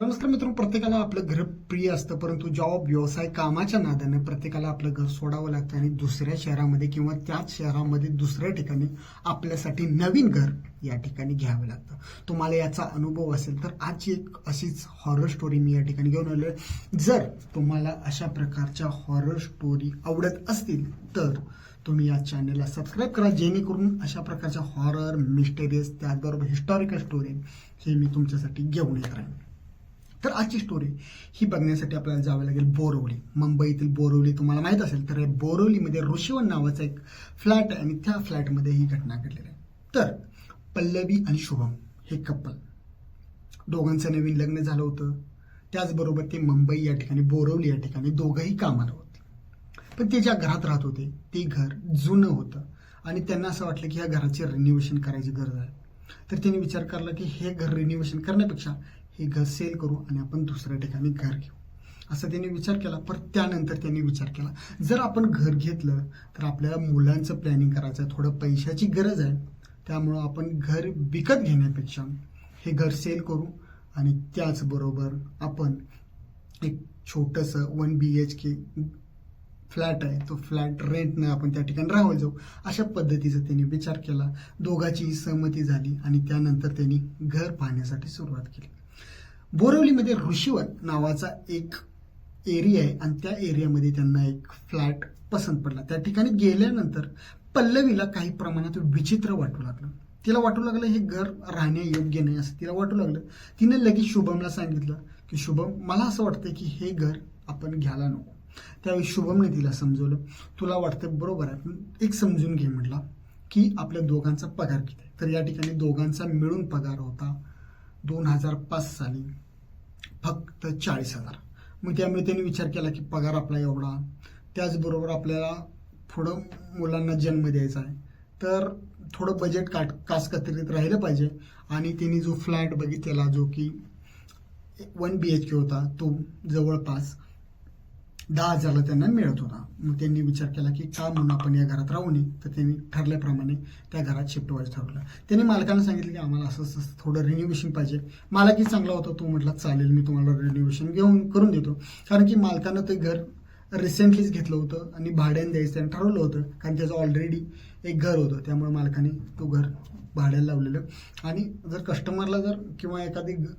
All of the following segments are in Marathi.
नमस्कार मित्रांनो प्रत्येकाला आपलं घर प्रिय असतं परंतु जॉब व्यवसाय कामाच्या नादाने प्रत्येकाला आपलं घर सोडावं लागतं आणि दुसऱ्या शहरामध्ये किंवा त्याच शहरामध्ये दुसऱ्या ठिकाणी आपल्यासाठी नवीन घर या ठिकाणी घ्यावं लागतं. तुम्हाला याचा अनुभव असेल तर आजची एक अशीच हॉरर स्टोरी मी या ठिकाणी घेऊन आलो जर तुम्हाला अशा प्रकारच्या हॉरर स्टोरी आवडत असतील तर तुम्ही या चॅनलला सबस्क्राईब करा जेणेकरून अशा प्रकारच्या हॉरर मिस्टेरियस त्याचबरोबर हिस्टॉरिकल स्टोरी हे मी तुमच्यासाठी घेऊन येत राहीन. तर आजची स्टोरी ही बघण्यासाठी आपल्याला जावं लागेल बोरवली. मुंबईतील बोरवली तुम्हाला माहीत असेल तर बोरवलीमध्ये ऋषिवन नावाचा एक फ्लॅट आहे आणि त्या फ्लॅटमध्ये ही घटना घडलेली आहे. तर पल्लवी आणि शुभम हे कपल दोघांचं नवीन लग्न झालं होतं. त्याचबरोबर ते मुंबई या ठिकाणी बोरवली या ठिकाणी दोघंही कामाला होते. पण ते ज्या घरात राहत होते ते घर जुनं होतं. आणि त्यांना असं वाटलं की ह्या घराचे रिन्युवेशन करायची गरज आहे. तर त्यांनी विचार करला की हे घर रिन्युवेशन करण्यापेक्षा हे घर सेल करू आणि आपण दुसऱ्या ठिकाणी घर घेऊ. असं त्यांनी विचार केला. पण त्यानंतर त्यांनी विचार केला. जर आपण घर घेतलं तर आपल्याला मुलांचं प्लॅनिंग करायचं आहे. थोडं पैशाची गरज आहे. त्यामुळं आपण घर विकत घेण्यापेक्षा हे घर सेल करू आणि त्याचबरोबर आपण एक छोटंसं one B H K flat आहे. तो फ्लॅट रेंटनं आपण त्या ठिकाणी राहायला जाऊ. अशा पद्धतीचा त्यांनी विचार केला. दोघाचीही सहमती झाली आणि त्यानंतर त्यांनी घर पाहण्यासाठी सुरुवात केली. बोरवलीमध्ये ऋषीवत नावाचा एक एरिया आहे आणि त्या एरियामध्ये त्यांना एक फ्लॅट पसंत पडला. त्या ठिकाणी गेल्यानंतर पल्लवीला काही प्रमाणात विचित्र वाटू लागलं. तिला वाटू लागलं हे घर राहण्या योग्य नाही असं तिला वाटू लागलं. तिने लगेच शुभमला सांगितलं की शुभम मला असं वाटतं की हे घर आपण घ्यायला नको. त्यावेळी शुभमने तिला समजवलं. तुला वाटतं बरोबर आहे पण एक समजून घे म्हटला की आपल्या दोघांचा पगार किती तर या ठिकाणी दोघांचा मिळून पगार होता दोन हजार पाच साली फक्त चाळीस हजार. मग त्यामुळे त्यांनी विचार केला की पगार आपला एवढा. त्याचबरोबर आपल्याला पुढं मुलांना जन्म द्यायचा आहे. तर थोडं बजेट काट कासकत्रित राहिलं पाहिजे. आणि त्यांनी जो फ्लॅट बघितलेला जो की वन बी एच के होता तो जवळपास दहा हजारला त्यांना मिळत होता. मग त्यांनी विचार केला की का म्हणून आपण या घरात राहू नये? तर त्यांनी ठरल्याप्रमाणे त्या घरात शिफ्ट व्हायचं ठरवलं. त्यांनी मालकानं सांगितलं की आम्हाला असं असं थोडं रिन्युवेशन पाहिजे. मालकही चांगला होता. तो म्हटला चालेल मी तुम्हाला रिन्युवेशन घेऊन करून देतो. कारण की मालकानं ते घर रिसेंटलीच घेतलं होतं आणि भाड्याने द्यायचं त्यांनी ठरवलं होतं. कारण त्याचं ऑलरेडी एक घर होतं. त्यामुळे मालकाने तो घर भाड्याला लावलेलं. आणि जर कस्टमरला जर किंवा एखादी ग-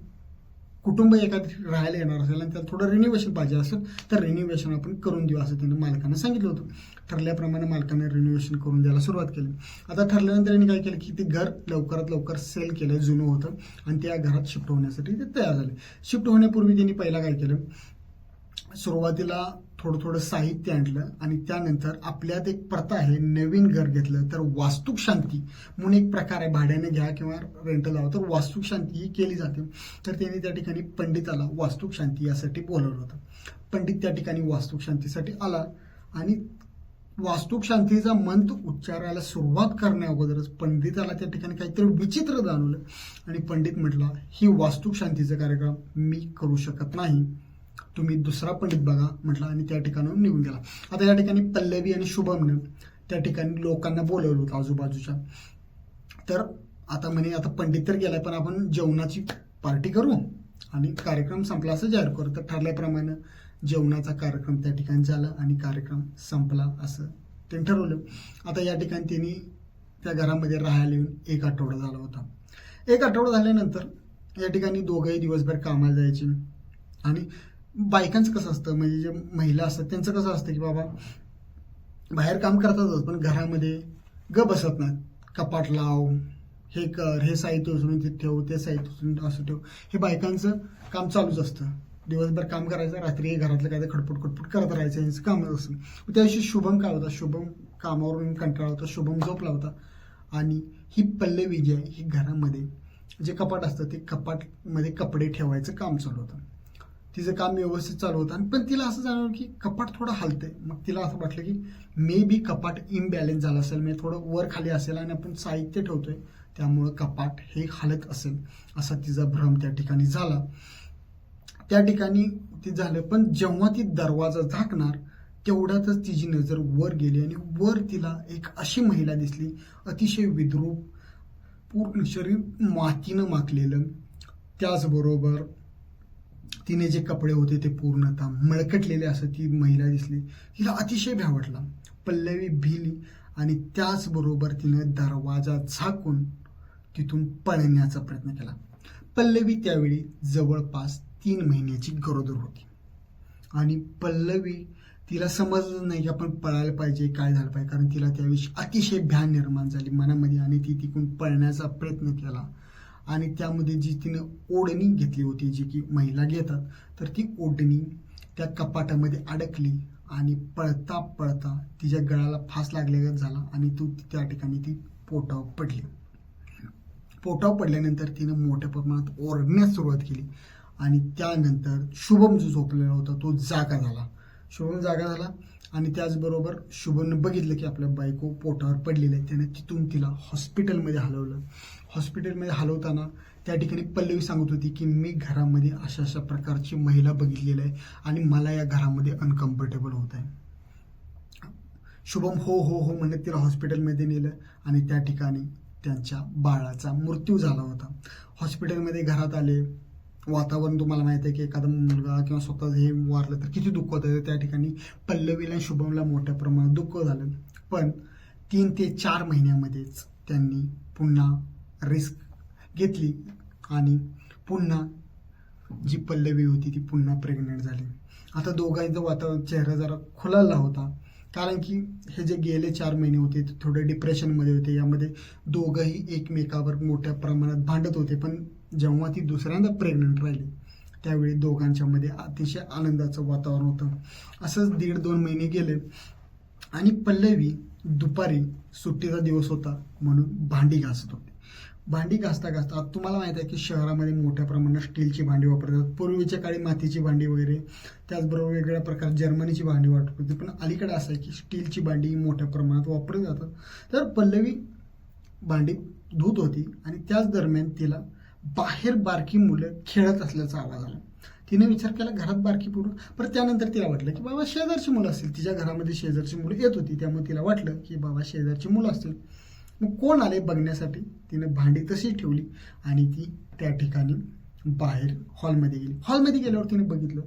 कुटुंब एखादी राहायला येणार असेल आणि त्याला थोडं रिन्युवेशन पाहिजे असेल तर रिन्युवेशन आपण करून देऊ असं त्यांनी मालकानं सांगितलं होतं. ठरल्याप्रमाणे मालकाने रिन्युवेशन करून द्यायला सुरुवात केली. आता ठरल्यानंतर यांनी काय केलं की ते घर लवकरात लवकर सेल केलं जुनं होतं आणि त्या घरात शिफ्ट होण्यासाठी ते तयार झाले. शिफ्ट होण्यापूर्वी त्यांनी पहिला काय केलं? सुरुवातीला थोडं थोडं साहित्य आणलं आणि त्यानंतर आपल्यात एक प्रथा आहे नवीन घर घेतलं तर वास्तुक शांती. म्हणून एक प्रकार आहे भाड्याने घ्या किंवा रेंटल लावा तर वास्तुक शांती ही केली जाते. तर त्यांनी त्या ठिकाणी पंडिताला वास्तुक शांती यासाठी बोलवलं होतं. पंडित त्या ठिकाणी वास्तुक शांतीसाठी आला आणि वास्तुक शांतीचा मंत्र उच्चारायला सुरुवात करण्या अगोदरच पंडिताला त्या ठिकाणी काहीतरी विचित्र जाणवलं आणि पंडित म्हटला ही वास्तुक शांतीचा कार्यक्रम मी करू शकत नाही. तुम्ही दुसरा पंडित बघा म्हटलं आणि त्या ठिकाणाहून निघून गेला. आता या ठिकाणी पल्लवी आणि शुभमनं त्या ठिकाणी लोकांना बोलवलं होतं आजूबाजूच्या. तर आता म्हणे आता पंडित तर गेलाय पण आपण जेवणाची पार्टी करू आणि कार्यक्रम संपला असं जाहीर करू. तर ठरल्याप्रमाणे जेवणाचा कार्यक्रम त्या ठिकाणी झाला आणि कार्यक्रम संपला असं त्यांनी ठरवलं. आता या ठिकाणी त्यांनी त्या घरामध्ये राहायला येऊन एक आठवडा झाला होता. एक आठवडा झाल्यानंतर या ठिकाणी दोघंही दिवसभर कामाला जायचे आणि बायकांचं कसं असतं? म्हणजे जे महिला असतात त्यांचं कसं असतं की बाबा बाहेर काम करतातच पण घरामध्ये ग बसत नाहीत. कपाट लाव हे कर हे साहित्य उचलून तिथे ठेव ते साहित्य उचलून असं ठेव. हे बायकांचं काम चालूच असतं. दिवसभर काम करायचं रात्री घरातलं काय खडपट खडपट करत राहायचं यांचं कामच असतं. त्या दिवशी शुभम काय होता? शुभम कामावरून कंटाळा होता शुभम झोपला होता. आणि ही पल्लवी जी आहे ही घरामध्ये जे कपाट असतं ते कपाटमध्ये कपडे ठेवायचं काम चालू होतं. तिचं काम व्यवस्थित चालू होतं. आणि पण तिला असं जाणवलं की कपाट थोडं हलतंय. मग तिला असं वाटलं की मे बी कपाट इम्बॅलेन्स झालं असेल. म्हणजे थोडं वर खाली असेल आणि आपण साहित्य ठेवतोय. त्यामुळं कपाट हे हलत असेल असा तिचा भ्रम त्या ठिकाणी झाला. त्या ठिकाणी ते झालं. पण जेव्हा ती दरवाजा झाकणार तेवढ्यातच तिची नजर वर गेली आणि वर तिला एक अशी महिला दिसली. अतिशय विद्रूप पूर्ण शरीर मातीनं माखलेलं. त्याचबरोबर तिने जे कपडे होते ते पूर्णतः मळकटलेले असं ती महिला दिसली. तिला अतिशय भ्यावटला पल्लवी भिली आणि त्याचबरोबर तिनं दरवाजा झाकून तिथून पळण्याचा प्रयत्न केला. पल्लवी त्यावेळी जवळपास तीन महिन्याची गरोदर होती. आणि पल्लवी तिला समजलं नाही की आपण पळायला पाहिजे काय झालं पाहिजे कारण तिला त्याविषयी अतिशय भ्यान निर्माण झाली मनामध्ये आणि ती तिकडून पळण्याचा प्रयत्न केला. आणि त्यामध्ये जी तिनं ओढणी घेतली होती जी की महिला घेतात तर ती ओढणी त्या कपाटामध्ये अडकली आणि पळता पळता तिच्या गळाला फास लागलेला झाला आणि तू त्या ठिकाणी ती पोटावर पडली. पोटावर पडल्यानंतर तिनं मोठ्या प्रमाणात ओरडण्यास सुरुवात केली आणि त्यानंतर शुभम जो झोपलेला होता तो जागा झाला. शुभम जागा झाला. आणि त्याचबरोबर शुभमनं बघितलं की आपल्या बायको पोटावर पडलेली आहे. त्याने तिथून तिला हॉस्पिटलमध्ये हलवलं. हॉस्पिटलमध्ये हलवताना त्या ठिकाणी पल्लवी सांगत होती की मी घरामध्ये अशा अशा प्रकारची महिला बघितलेली आहे आणि मला या घरामध्ये अनकम्फर्टेबल होत आहे. शुभम हो हो हो म्हणत तिला हॉस्पिटलमध्ये नेलं आणि त्या ठिकाणी त्यांच्या बाळाचा मृत्यू झाला होता. हॉस्पिटलमध्ये घरात आले. वातावरण तुम्हाला माहिती आहे की एखादा मुलगा किंवा स्वतः हे वारलं तर किती दुःख होतं त्या ठिकाणी. पल्लवीला आणि शुभमला मोठ्या प्रमाणात दुःख झालं. पण तीन ते चार महिन्यामध्येच त्यांनी पुन्हा रिस्क घेतली आणि पुन्हा जी पल्लवी होती ती पुन्हा प्रेग्नेंट झाली. आता दोघांचं वातावरण चेहरा जरा खुलाला होता. कारण की हे जे गेले चार महिने होते ते थोडे डिप्रेशनमध्ये होते. यामध्ये दोघंही एकमेकावर मोठ्या प्रमाणात भांडत होते. पण जेव्हा ती दुसऱ्यांदा प्रेग्नंट राहिली त्यावेळी दोघांच्यामध्ये अतिशय आनंदाचं वातावरण होतं. असंच दीड दोन महिने गेले आणि पल्लवी दुपारी सुट्टीचा दिवस होता म्हणून भांडी घासत होती. भांडी घासता घासता तुम्हाला माहीत आहे की शहरामध्ये मोठ्या प्रमाणात स्टीलची भांडी वापरतात. पूर्वीच्या काळी मातीची भांडी वगैरे त्याचबरोबर वेगवेगळ्या प्रकार जर्मनीची भांडी वापरत होती. पण अलीकडे असं आहे की स्टीलची भांडी मोठ्या प्रमाणात वापरली जातात. तर पल्लवी भांडी धुत होती आणि त्याच दरम्यान तिला बाहेर बारकी मुलं खेळत असल्याचा आवाज आला. तिने विचार केला घरात बारकी पूर्ण पण त्यानंतर तिला वाटलं की बाबा शेजारची मुलं असतील. तिच्या घरामध्ये शेजारची मुलं येत होती. त्यामुळे तिला वाटलं की बाबा शेजारची मुलं असतील. मग कोण आले बघण्यासाठी? तिने भांडी तशी ठेवली आणि ती त्या ठिकाणी बाहेर हॉलमध्ये गेली. हॉलमध्ये गेल्यावर तिने बघितलं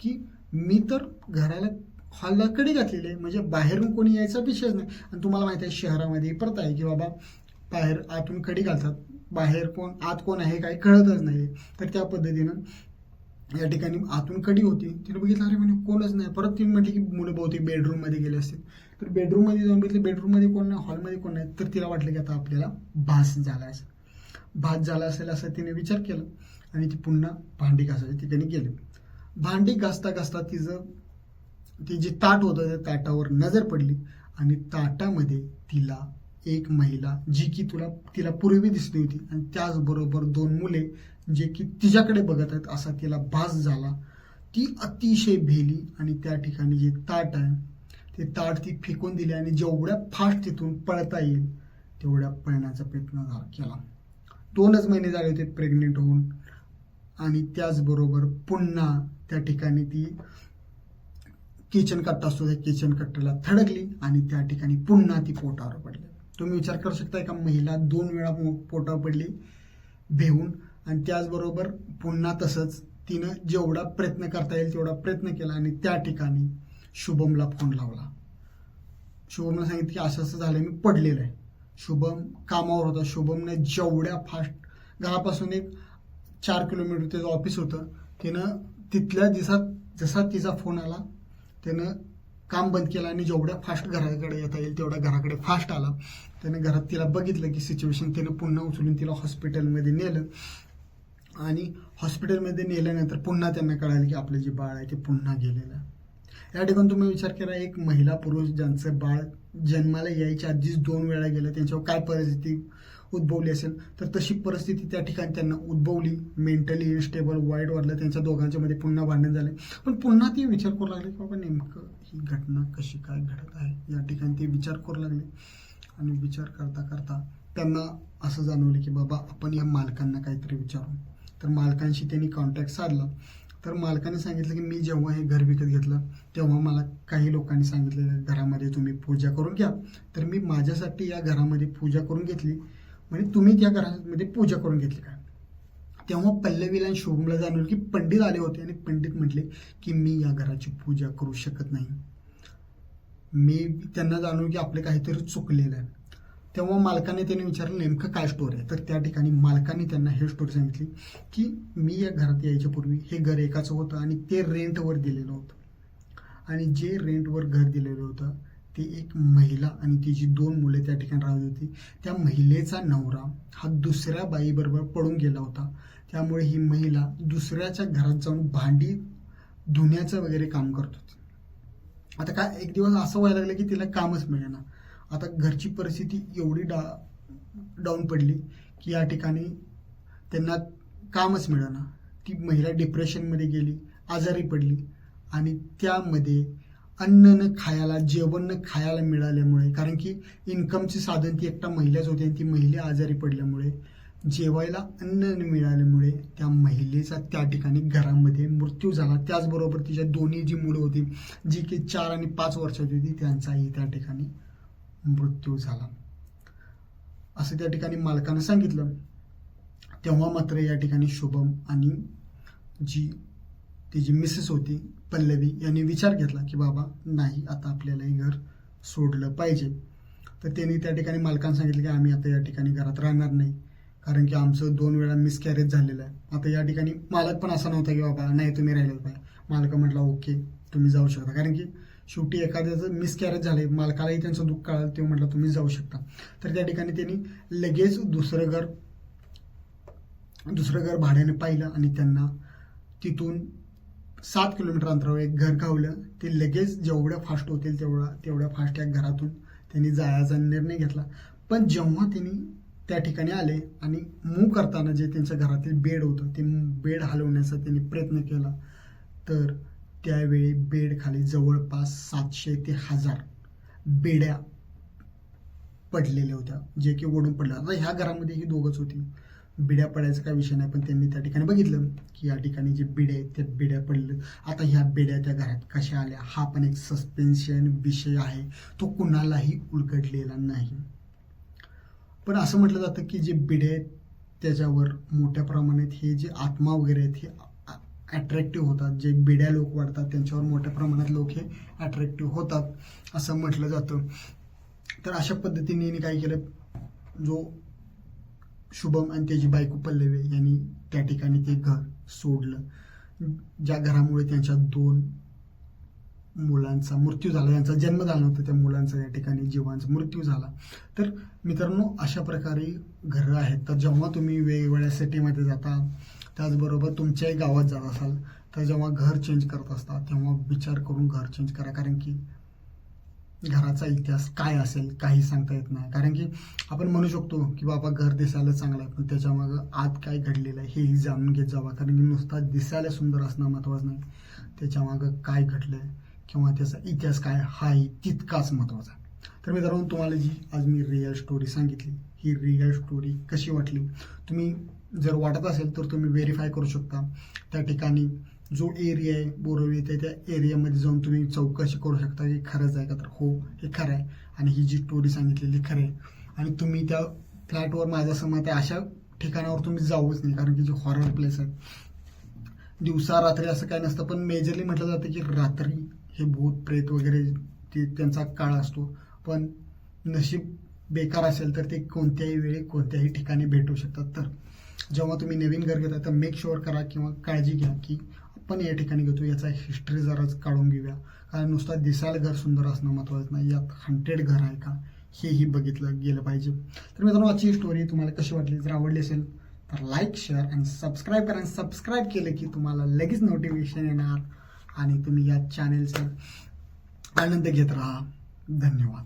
की मी तर घराला हॉलला कडी घातलेली आहे. म्हणजे बाहेरून कोणी यायचा विषयच नाही. आणि तुम्हाला माहिती आहे शहरामध्ये परत आहे की बाबा बाहेर आतून कडी घालतात. बाहेर कोण आत कोण आहे काही कळतच नाही. तर त्या पद्धतीनं या ठिकाणी आतून कडी होती. तिने बघितलं अरे म्हणजे कोणच नाही. परत तिने म्हटली की मुलं बहुतेक बेडरूममध्ये गेले असतील. तर बेडरूममध्ये जाऊन बघितलं बेडरूममध्ये कोण नाही हॉलमध्ये कोण नाही. तर तिला वाटलं की आता आपल्याला भास झाला असेल. भास झाला असेल असं तिने विचार केला आणि ती पुन्हा भांडी घासायच्या ठिकाणी गेली. भांडी घासता घासता तिचं ती जे ताट होतं त्या ताटावर नजर पडली आणि ताटामध्ये तिला एक महिला जी की तुला तिला पूर्वी दिसली होती. आणि त्याचबरोबर दोन मुले जे की तिच्याकडे बघत आहेत असा तिला भास झाला. ती अतिशय भेली आणि त्या ठिकाणी जे ताट आहे ते ताट ती फेकून दिली आणि जेवढ्या फास्ट तिथून पळता येईल तेवढ्या पळण्याचा प्रयत्न झाला केला. दोनच महिने झाले होते प्रेग्नेंट होऊन. आणि त्याचबरोबर पुन्हा त्या ठिकाणी ती किचन कट्टा असतो त्या किचन कट्ट्याला थडकली आणि त्या ठिकाणी पुन्हा ती पोटावर पडली. तुम्ही विचार करू शकता का महिला दोन वेळा पोटावर पडली भेऊन आणि त्याचबरोबर पुन्हा तसंच तिनं जेवढा प्रयत्न करता येईल तेवढा प्रयत्न केला आणि त्या ठिकाणी शुभमला फोन लावला. शुभमला सांगितलं की असं असं झालं मी पडलेलं आहे. शुभम कामावर होता. शुभमने जेवढ्या फास्ट घरापासून एक चार किलोमीटर त्याचं ऑफिस होतं तिनं तिथल्या दिवसात जसा तिचा फोन आला त्यानं काम बंद केलं आणि जेवढ्या फास्ट घराकडे येता येईल तेवढ्या घराकडे फास्ट आला. त्यानं घरात तिला बघितलं की सिच्युएशन त्याने पुन्हा उचलून तिला हॉस्पिटलमध्ये नेलं. आणि हॉस्पिटलमध्ये नेल्यानंतर पुन्हा त्यांना कळालं की आपलं जे बाळ आहे ते पुन्हा गेलेलं. आहे या ठिकाणी तुम्ही विचार केला एक महिला पुरुष ज्यांचं बाळ जन्माला यायच्या आधीच दोन वेळा गेलं त्यांच्यावर काय परिस्थिती उद्भवली असेल तर तशी परिस्थिती त्या ठिकाणी त्यांना उद्भवली. मेंटली इनस्टेबल वाईट वाटलं त्यांच्या दोघांच्या मध्ये पुन्हा भांडण झाले. पण पुन्हा ते विचार करू लागले की बाबा नेमकं ही घटना कशी काय घडत आहे? या ठिकाणी ते विचार करू लागले. आणि विचार करता करता त्यांना असं जाणवलं की बाबा आपण या मालकांना काहीतरी विचारू. तर मालकांशी त्यांनी कॉन्टॅक्ट साधला. तर मालकाने सांगितलं की मी जेव्हा हे घर विकत घेतलं तेव्हा मला काही लोकांनी सांगितलं घरामध्ये तुम्ही पूजा करून घ्या. तर मी माझ्यासाठी या घरामध्ये पूजा करून घेतली. म्हणजे तुम्ही त्या घरामध्ये म्हणजे पूजा करून घेतली का? तेव्हा पल्लवीला आणि शुभमला जाणवलं की पंडित आले होते आणि पंडित म्हटले की मी या घराची पूजा करू शकत नाही. मी त्यांना जाणवलं की आपलं काहीतरी चुकलेलं आहे. तेव्हा मालकाने त्यांनी विचारलं नेमकं काय स्टोरी आहे? तर त्या ठिकाणी मालकाने त्यांना हे स्टोरी सांगितली की मी या घरात यायच्या पूर्वी हे घर एकाचं होतं आणि ते रेंटवर दिलेलं होतं. आणि जे रेंटवर घर दिलेलं होतं ती एक महिला आणि तिची दोन मुले त्या ठिकाणी राहत होती. त्या महिलेचा नवरा हा दुसऱ्या बाईबरोबर पडून गेला होता. त्यामुळे ही महिला दुसऱ्याच्या घरात जाऊन भांडी धुण्याचं वगैरे काम करत होती. आता काय एक दिवस असं व्हायला लागलं की तिला कामच मिळेना. आता घरची परिस्थिती एवढी डा डाऊन पडली की या ठिकाणी त्यांना कामच मिळेना. ती महिला डिप्रेशनमध्ये गेली आजारी पडली आणि त्यामध्ये अन्न न खायला जेवण न खायला मिळाल्यामुळे कारण की इन्कमची साधन ती एकटा महिलाच होती आणि ती महिला आजारी पडल्यामुळे जेवायला अन्न न मिळाल्यामुळे त्या महिलेचा त्या ठिकाणी घरामध्ये मृत्यू झाला. त्याचबरोबर तिच्या दोन्ही जी मुलं होती जी की चार आणि पाच वर्षाची होती त्यांचाही त्या ठिकाणी मृत्यू झाला. असं त्या ठिकाणी मालकानं सांगितलं. तेव्हा मात्र या ठिकाणी शुभम आणि जी तिची मिसेस होती पल्लवी यांनी विचार घेतला की बाबा नाही आता आपल्याला हे घर सोडलं पाहिजे. तर त्यांनी त्या ठिकाणी मालकांना सांगितलं की आम्ही आता या ठिकाणी घरात राहणार नाही. कारण की आमचं दोन वेळा मिसकॅरेज झालेलं आहे. आता या ठिकाणी मालक पण असा नव्हता की बाबा नाही तुम्ही राहिलं पाहिजे. मालक म्हटला ओके तुम्ही जाऊ शकता. कारण की शेवटी एखाद्याचं मिसकॅरेज झालंय मालकालाही त्यांचं दुःख कळालं ते म्हटलं तुम्ही जाऊ शकता. तर त्या ठिकाणी त्यांनी लगेच दुसरं घर दुसरं घर भाड्याने पाहिलं आणि त्यांना तिथून सात किलोमीटर अंतरावर एक घर गावलं ते लगेच जेवढ्या फास्ट होतील तेवढा तेवढ्या फास्ट या घरातून त्यांनी जायचा निर्णय घेतला. पण जेव्हा त्यांनी त्या ठिकाणी आले आणि मूव करताना जे त्यांच्या घरातील बेड होतं ते बेड हलवण्याचा त्यांनी प्रयत्न केला तर त्यावेळी बेड खाली जवळपास सातशे ते हजार बेड्या पडलेल्या होत्या जे की ओढून पडल्या. आता ह्या घरामध्ये ही दोघंच होती. बिड्या पडायचा काय विषय नाही पण त्यांनी त्या ठिकाणी बघितलं की या ठिकाणी जे बिड्या आहेत त्या बिड्या पडलं आता ह्या बिड्या त्या घरात कशा आल्या? हा पण एक सस्पेन्शन विषय आहे. तो कुणालाही उलगडलेला नाही. पण असं म्हटलं जातं की जे बिडे आहेत त्याच्यावर मोठ्या प्रमाणात हे जे आत्मा वगैरे आहेत हे अट्रॅक्टिव्ह होतात. जे बिड्या लोक वाढतात त्यांच्यावर मोठ्या प्रमाणात लोक हे अट्रॅक्टिव्ह होतात असं म्हटलं जातं. तर अशा पद्धतीने काय केलं? जो शुभम आणि त्याची बायको पल्लवे यांनी त्या ठिकाणी ते घर सोडलं. ज्या घरामुळे त्यांच्या दोन मुलांचा मृत्यू झाला यांचा जन्म झाला नव्हता त्या मुलांचा या ठिकाणी जीवांचा मृत्यू झाला. तर मित्रांनो अशा प्रकारे घरं आहेत. तर जेव्हा तुम्ही वेगवेगळ्या सिटीमध्ये जाता त्याचबरोबर तुमच्याही गावात जात असाल तर जेव्हा घर चेंज करत असता तेव्हा विचार करून घर चेंज करा. कारण की घराचा इतिहास काय असेल काही सांगता येत नाही. कारण की आपण म्हणू शकतो की बाबा घर दिसायला चांगलं आहे पण त्याच्यामागं आत काय घडलेलं आहे हेही जाणून घेत जावा. कारण की नुसता दिसायला सुंदर असणं महत्त्वाचं नाही. त्याच्यामागं काय घडलं आहे किंवा त्याचा इतिहास काय हाही तितकाच महत्त्वाचा आहे. तर मित्रांनो तुम्हाला जी आज मी रिअल स्टोरी सांगितली ही रिअल स्टोरी कशी वाटली? तुम्ही जर वाटत असेल तर तुम्ही व्हेरीफाय करू शकता. त्या ठिकाणी जो एरिया आहे बोरवली ते त्या एरियामध्ये जाऊन तुम्ही चौकशी करू शकता की खरंच आहे का तर हो हे खरं आहे. आणि ही जी स्टोरी सांगितलेली खरं आहे. आणि तुम्ही त्या फ्लॅटवर माझं असं मत आहे अशा ठिकाणावर तुम्ही जाऊच नाही कारण की जे हॉरर प्लेस आहे. दिवसा रात्री असं काय नसतं पण मेजरली म्हटलं जातं की रात्री हे भूत प्रेत वगैरे ते त्यांचा काळ असतो. पण नशीब बेकार असेल तर ते कोणत्याही वेळी कोणत्याही ठिकाणी भेटू शकतात. तर जेव्हा तुम्ही नवीन घर घेता तर मेक शुअर करा किंवा काळजी घ्या की पण या ठिकाणी घेतो. याचा हिस्ट्री जराच काढून घेऊया. कारण नुसता दिसायला घर सुंदर असणं महत्त्वाचं नाही. यात हंटेड घर आहे का? हेही बघितलं गेलं पाहिजे. तर मित्रांनो आजची स्टोरी तुम्हाला कशी वाटली? जर आवडली असेल तर लाईक शेअर आणि सबस्क्राईब करा आणि सबस्क्राईब केलं की तुम्हाला लगेच नोटिफिकेशन येणार. आणि तुम्ही या चॅनेलचा आनंद घेत राहा. धन्यवाद.